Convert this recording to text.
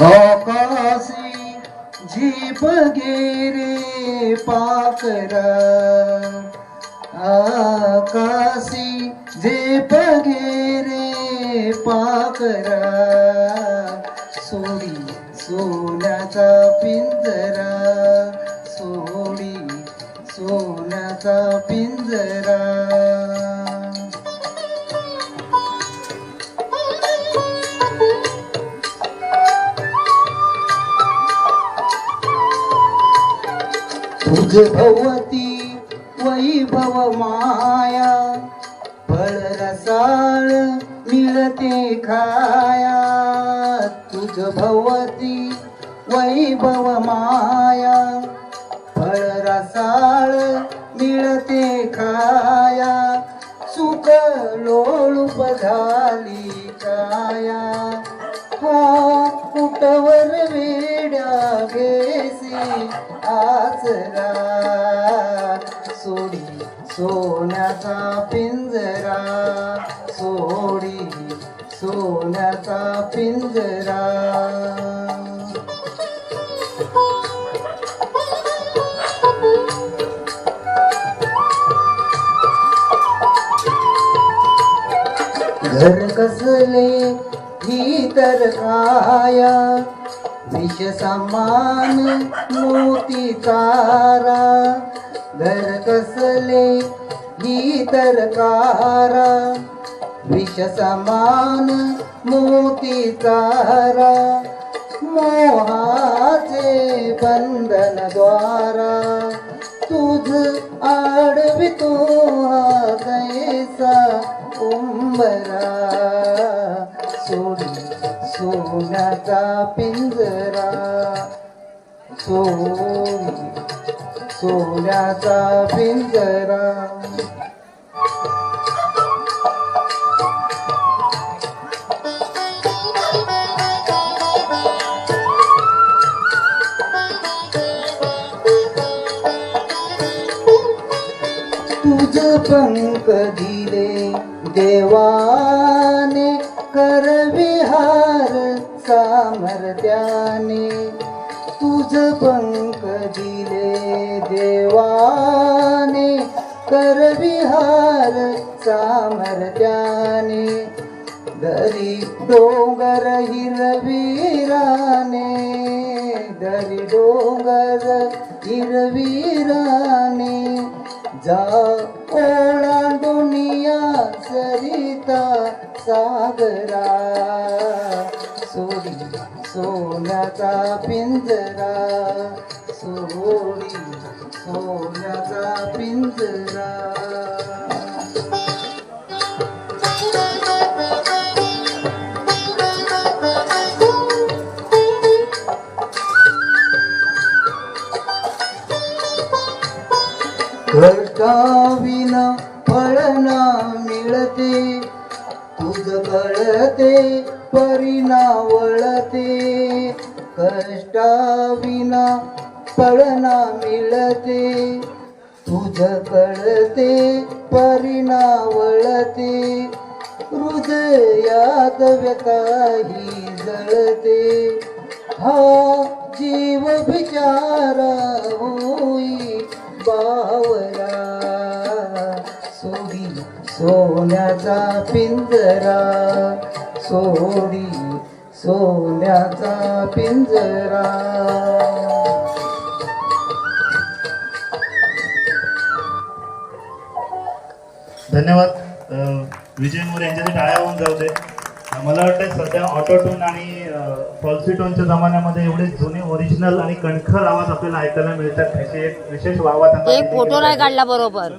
आकाशी झीप गेरे पाकरा. आकाशी झेप गे रे पाकरा. सोडी सोन्याचा पिंजरा. सोडी सोन्याचा पिंजरा. तुझ भवती वैभव माया फळ रसाळ मिळते खाया. तुझ भवती वैभव माया फळ रसाळ मिळते खाया. सुख लोळूप झाली काया. सोन्याचा पिंजरा सोडी सोन्याचा पिंजरा. घर कसले ही तर काया विष समान मोती तारा घर कसले ही कारा विष समान मोती तारा मोहाचे बंधन द्वारा तुझ आडवितो हा कैसा उंबरा सोडी सोन्याचा पिंजरा सोडी सोन्याचा पिंजरा. तुझ पंख दिले देवाने करविहार सामर्थ्याने. तुझ पंख दिले देवाने करविहार सामर्थ्याने. दरी डोंगर हिरवीराने दरी डोंगर हिरवीराने. जा ओलांडुनिया सरिता सागरा. सोडी सोन्याचा पिंजरा सोडी सोन्याचा पिंजरा कष्टाविना फळना मिळते तुझ कळते परिणा वळते. कष्टाविना फळना मिळते. तुझ कळते परिणा वळते. हृदयात व्यताही जळते. हा जीव विचारा होई बावरा सोन्याचा पिंजरा सोडी सोन्याचा पिंजरा. धन्यवाद. विजय मोरे यांच्यासाठी टाळ्या होऊन जाऊ दे. मला वाटतं सध्या ऑटोटून आणि फॉल्सिटोनच्या जमान्यामध्ये एवढे जुने ओरिजिनल आणि कणखर आवाज आपल्याला ऐकायला मिळतात. त्याची एक विशेष वावा त्यांना एक फोटो नाही. काढला बरोबर.